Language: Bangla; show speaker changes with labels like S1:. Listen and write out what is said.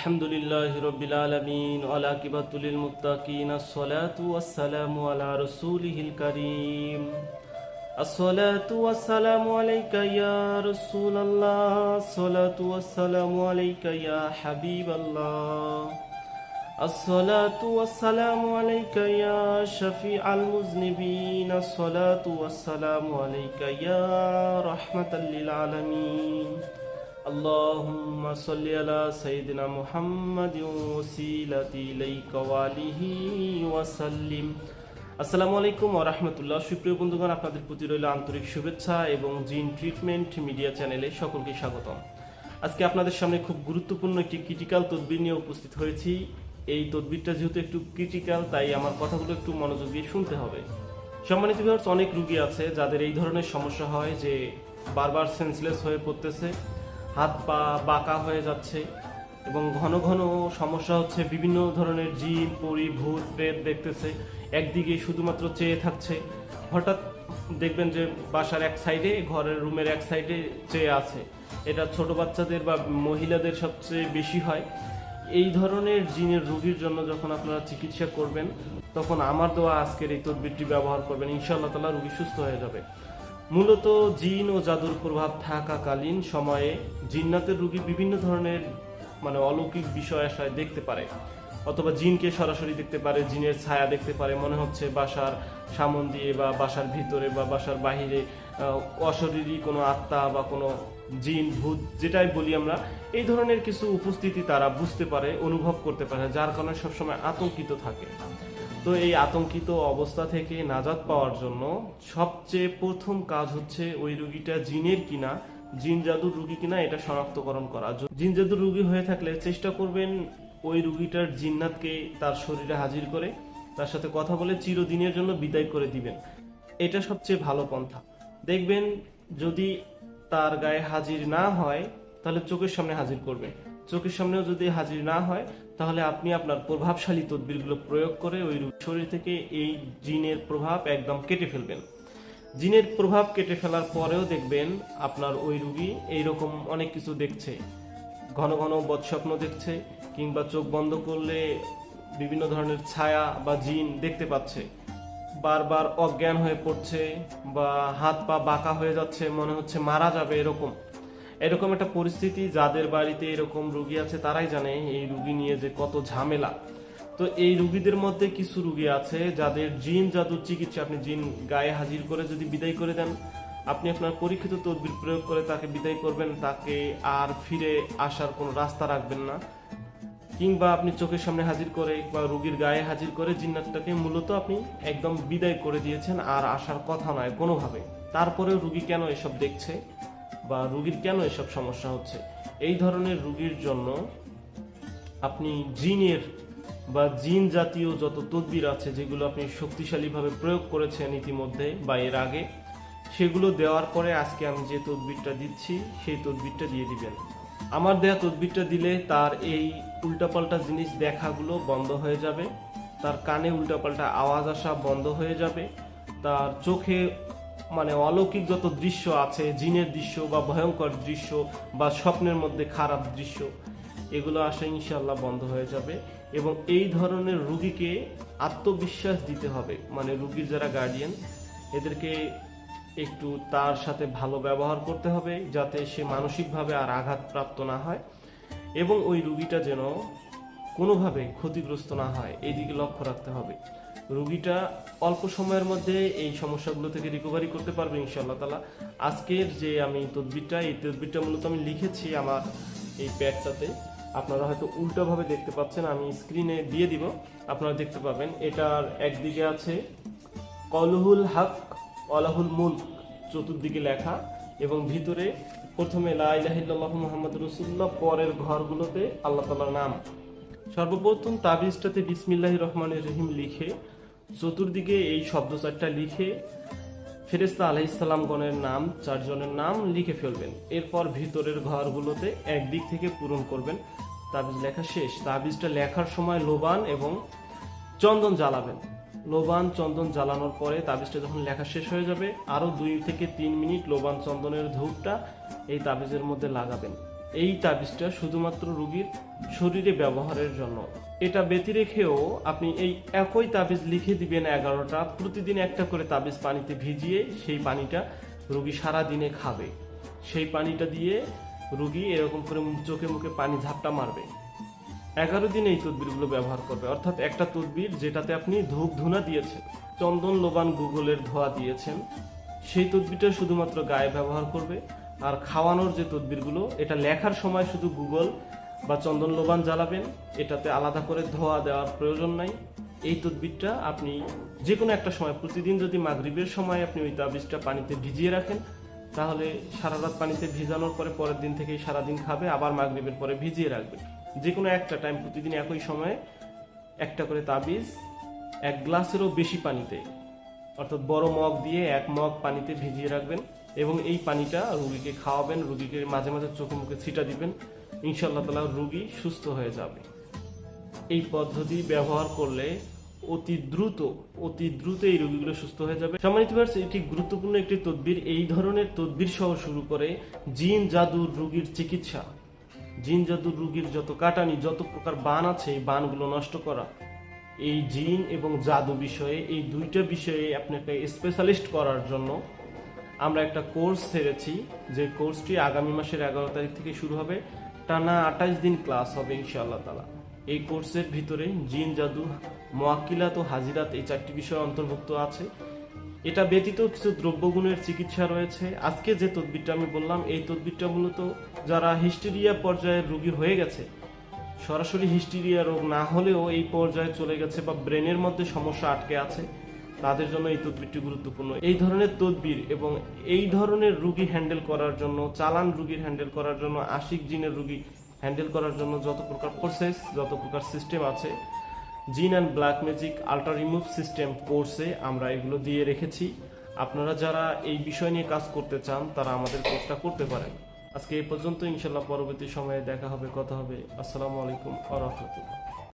S1: الحمد لله رب العالمين والعاقبة للمتقين الصلاة والسلام على رسوله الكريم. الصلاة والسلام عليك يا رسول الله الصلاة والسلام عليك يا حبيب الله. الصلاة والسلام عليك يا شفيع المذنبين الصلاة والسلام عليك يا رحمة للعالمين. اللهم صل على سيدنا محمد وسيلة إليك وآله وسلم আসসালামু আলাইকুম ওয়া রাহমাতুল্লাহ সুপ্রিয় বন্ধুগণ আপনাদের প্রতি রইল আন্তরিক শুভেচ্ছা এবং জিন ট্রিটমেন্ট মিডিয়া চ্যানেলে সকলকে স্বাগতম আজকে আপনাদের সামনে খুব গুরুত্বপূর্ণ একটি ক্রিটিক্যাল তদবির নিয়ে উপস্থিত হয়েছি এই তদবিরটা যেহেতু একটু ক্রিটিক্যাল তাই আমার কথাগুলো একটু মনোযোগ দিয়ে শুনতে হবে সম্মানিত ভিউয়ার্স অনেক রুগী আছে যাদের এই ধরনের সমস্যা হয় যে বারবার সেন্সলেস হয়ে পড়তেছে হাত পা বাঁকা হয়ে যাচ্ছে এবং ঘন ঘন সমস্যা হচ্ছে, বিভিন্ন ধরনের জিন, পরি, ভূত, প্রেত দেখতেছে। একদিকে শুধুমাত্র চেয়ে থাকছে। হঠাৎ দেখবেন যে বাসার এক সাইডে ঘরের রুমের এক সাইডে চেয়ে আছে। এটা ছোট বাচ্চাদের বা মহিলাদের সবচেয়ে বেশি হয়। এই ধরনের জিনের রোগীর জন্য যখন আপনারা চিকিৎসা করবেন, তখন আমার দেওয়া আজকের এই তদবিরটি ব্যবহার করবেন। ইনশাআল্লাহ তালা রোগী সুস্থ হয়ে যাবে। মূলত জিন ও জাদুর প্রভাব থাকাকালীন সময়ে জিন্নাতের রুগী বিভিন্ন ধরনের মানে অলৌকিক বিষয় আশায় দেখতে পারে। অথবা জিনকে সরাসরি দেখতে পারে, জিনের ছায়া দেখতে পারে। মনে হচ্ছে বাসার সামন দিয়ে বা বাসার ভিতরে বা বাসার বাহিরে অশরীরী কোনো আত্মা বা কোনো জিন, ভূত, যেটাই বলি আমরা, এই ধরনের কিছু উপস্থিতি তারা বুঝতে পারে, অনুভব করতে পারে, যার কারণে সবসময় আতঙ্কিত থাকে। তো এই আতঙ্কিত অবস্থা থেকে নাজাত পাওয়ার জন্য সবচেয়ে প্রথম কাজ হচ্ছে ওই রুগীটা জিনের কিনা, জিন জাদুর রুগী কিনা এটা শনাক্তকরণ করা। জিন জাদুর রুগী হয়ে থাকলে চেষ্টা করবেন ওই রুগীটার জিন্নাতকে তার শরীরে হাজির করে, তার সাথে কথা বলে চিরদিনের জন্য বিদায় করে দিবেন। এটা সবচেয়ে ভালো পন্থা। দেখবেন যদি তার গায়ে হাজির না হয়, তাহলে চোখের সামনে হাজির করবে। চোখের সামনেও যদি হাজির না হয় তাহলে আপনি আপনার প্রভাবশালী তদবিরগুলো প্রয়োগ করে ওই শরীর থেকে এই জিনের প্রভাব একদম কেটে ফেলবেন। জিনের প্রভাব কেটে ফেলার পরেও দেখবেন আপনার ওই রুগী এইরকম অনেক কিছু দেখছে। ঘন ঘন বদস্বপ্ন দেখছে কিংবা চোখ বন্ধ করলে বিভিন্ন ধরনের ছায়া বা জিন দেখতে পাচ্ছে। বারবার অজ্ঞান হয়ে পড়ছে বা হাত পা বাঁকা হয়ে যাচ্ছে, মনে হচ্ছে মারা যাবে এরকম। এরকম একটা পরিস্থিতি যাদের বাড়িতে এরকম রুগী আছে, তারাই জানে এই রুগী নিয়ে যে কত ঝামেলা। তো এই রুগীদের মধ্যে কিছু রুগী আছে যাদের জিন জাদুর চিকিৎসা, আপনি জিন গায়ে হাজির করে যদি বিদায় করে দেন, আপনি আপনার পরীক্ষিত তদবির প্রয়োগ করে তাকে বিদায় করবেন, তাকে আর ফিরে আসার কোনো রাস্তা রাখবেন না। কিংবা আপনি চোখের সামনে হাজির করে বা রুগীর গায়ে হাজির করে জিন্নাতটাকে মূলত আপনি একদম বিদায় করে দিয়েছেন আর আসার কথা নয় কোনোভাবে। তারপরেও রুগী কেন এসব দেখছে? বা রুগীর কেন এসব সমস্যা হচ্ছে? এই ধরনের রুগীর জন্য আপনি জিনের বা জিন জাতীয় যত তদবির আছে, যেগুলো আপনি শক্তিশালীভাবে প্রয়োগ করেছেন ইতিমধ্যে বা এর আগে, সেগুলো দেওয়ার পরে আজকে আমি যে তদবিরটা দিচ্ছি, সেই তদবিরটা দিয়ে দিবেন। আমার দেয়া তদবিরটা দিলে তার এই উল্টাপাল্টা জিনিস দেখাগুলো বন্ধ হয়ে যাবে, তার কানে উল্টাপাল্টা আওয়াজ আসা বন্ধ হয়ে যাবে, তার চোখে মানে অলৌকিক যত দৃশ্য আছে, জিনের দৃশ্য বা ভয়ঙ্কর দৃশ্য বা স্বপ্নের মধ্যে খারাপ দৃশ্য, এগুলো আসা ইনশাল্লাহ বন্ধ হয়ে যাবে এবং এই ধরনের রুগীকে আত্মবিশ্বাস দিতে হবে। মানে রুগীর যারা গার্ডিয়ান এদেরকে একটু তার সাথে ভালো ব্যবহার করতে হবে যাতে সে মানসিকভাবে আর আঘাতপ্রাপ্ত না হয় এবং ওই রুগীটা যেন কোনোভাবে ক্ষতিগ্রস্ত না হয়। এই দিকে লক্ষ্য রাখতে হবে। রুগীটা অল্প সময়ের মধ্যে এই সমস্যাগুলো থেকে রিকভারি করতে পারবে ইনশাল্লাহ তালা আজকের যে আমি তদবিরটা, এই তদবিরটা মূলত আমি লিখেছি আমার এই প্যাডটাতে। আপনারা হয়তো উল্টোভাবে দেখতে পাচ্ছেন, আমি স্ক্রিনে দিয়ে দিব। আপনারা দেখতে পাবেন, এটার একদিকে আছে, কলহুল হক, অলাহুল মুল চতুর্দিকে লেখা এবং ভিতরে প্রথমে লাইলাহিল্লাহ মোহাম্মদ রসুল্লাহ পরের ঘরগুলোতে আল্লাহ তালার নাম। সর্বপ্রথম তাবিজটাতে বিসমিল্লাহ রহমান রহিম লিখে, চতুর্দিকে এই শব্দ চারটা লিখে ফেরেস্তা আলাইসাল্লামগণের নাম, চারজনের নাম লিখে ফেলবেন। এরপর ভিতরের ঘরগুলোতে একদিক থেকে পূরণ করবেন। তাবিজ লেখা শেষ। তাবিজটা লেখার সময় লোবান এবং চন্দন জ্বালাবেন। লোবান চন্দন জ্বালানোর পরে তাবিজটা যখন লেখা শেষ হয়ে যাবে, আরও দুই থেকে তিন মিনিট লোবান চন্দনের ধূপটা এই তাবিজের মধ্যে লাগাবেন। এই তাবিজটা শুধুমাত্র রুগীর শরীরে ব্যবহারের জন্য। এটা ব্যতি রেখেও আপনি এই একই তাবিজ লিখে দিবেন এগারোটা। প্রতিদিন একটা করে তাবিজ পানিতে ভিজিয়ে সেই পানিটা রুগী সারা দিনে খাবে। সেই পানিটা দিয়ে রুগী এরকম করে চোখে মুখে পানি ঝাপটা মারবে। এগারো দিন এই তদবিরগুলো ব্যবহার করবে। অর্থাৎ একটা তদবির যেটাতে আপনি ধূপ ধুনা দিয়েছেন, চন্দন লোবান গুগলের ধোয়া দিয়েছেন, সেই তদবিরটা শুধুমাত্র গায়ে ব্যবহার করবে। আর খাওয়ানোর যে তদবিরগুলো, এটা লেখার সময় শুধু গুগল বা চন্দন লোবান জ্বালাবেন, এটাতে আলাদা করে ধোয়া দেওয়ার প্রয়োজন নাই। এই তদবিরটা আপনি যে কোনো একটা সময়, প্রতিদিন যদি মাগরিবের সময় আপনি ওই তাবিজটা পানিতে ভিজিয়ে রাখেন, তাহলে সারা রাত পানিতে ভিজানোর পরে পরের দিন থেকেই সারাদিন খাবে, আবার মাগরিবের পরে ভিজিয়ে রাখবে। যে কোনো একটা টাইম প্রতিদিন একই সময়ে একটা করে তাবিজ এক গ্লাসেরও বেশি পানিতে, অর্থাৎ বড় মগ দিয়ে এক মগ পানিতে ভিজিয়ে রাখবেন। এবং এই পানিটা রুগীকে খাওয়াবেন, রুগীকে মাঝে মাঝে চোখে মুখে ছিটা দিবেন ইনশাল্লাহ তালা রুগী সুস্থ হয়ে যাবে। এই পদ্ধতি ব্যবহার করলে অতি দ্রুত অতি দ্রুত এই রোগীগুলো সুস্থ হয়ে যাবে। সম্মানিত ভার্স এটি গুরুত্বপূর্ণ একটি তদবির। এই ধরনের তদবির সহ শুরু করে জিন জাদুর রোগীর চিকিৎসা। জিন জাদুর রোগীর যত কাটানি, যত প্রকার বান আছে, এই বানগুলো নষ্ট করা। এই জিন এবং জাদু বিষয়ে, এই দুইটা বিষয়ে আপনাকে স্পেশালিস্ট করার জন্য আমরা একটা কোর্স ছেড়েছি, যে কোর্সটি আগামী মাসের এগারো তারিখ থেকে শুরু হবে। টানা আঠাশ দিন ক্লাস হবে ইনশাআল্লাহ তালা এই কোর্সের ভিতরে জিন, জাদু, মোয়াক্কিলাত ও হাজিরাত এই চারটি বিষয় অন্তর্ভুক্ত আছে। এটা ব্যতীত কিছু দ্রব্যগুণের চিকিৎসা রয়েছে। আজকে যে তদবিরটা আমি বললাম, এই তদবিরটা মূলত যারা হিস্টেরিয়া পর্যায়ের রোগী হয়ে গেছে, সরাসরি হিস্টেরিয়া রোগ না হলেও এই পর্যায়ে চলে গেছে বা ব্রেনের মধ্যে সমস্যা আটকে আছে তাদের জন্য এই তদবিরটি গুরুত্বপূর্ণ। এই ধরনের তদবির এবং এই ধরনের রুগী হ্যান্ডেল করার জন্য, চালান রুগীর হ্যান্ডেল করার জন্য, আশিক জিনের রুগী হ্যান্ডেল করার জন্য যত প্রকার প্রসেস যত প্রকার সিস্টেম আছে, জিন and black magic ultra remove system কোর্সে আমরা এগুলো দিয়ে রেখেছি। আপনারা যারা এই বিষয় নিয়ে কাজ করতে চান, তারা আমাদের কোর্সটা করতে পারেন। আজকে এই পর্যন্ত ইনশাল্লাহ পরবর্তী সময়ে দেখা হবে, কথা হবে। আসসালামু আলাইকুম আ রহমতুল্লাহ।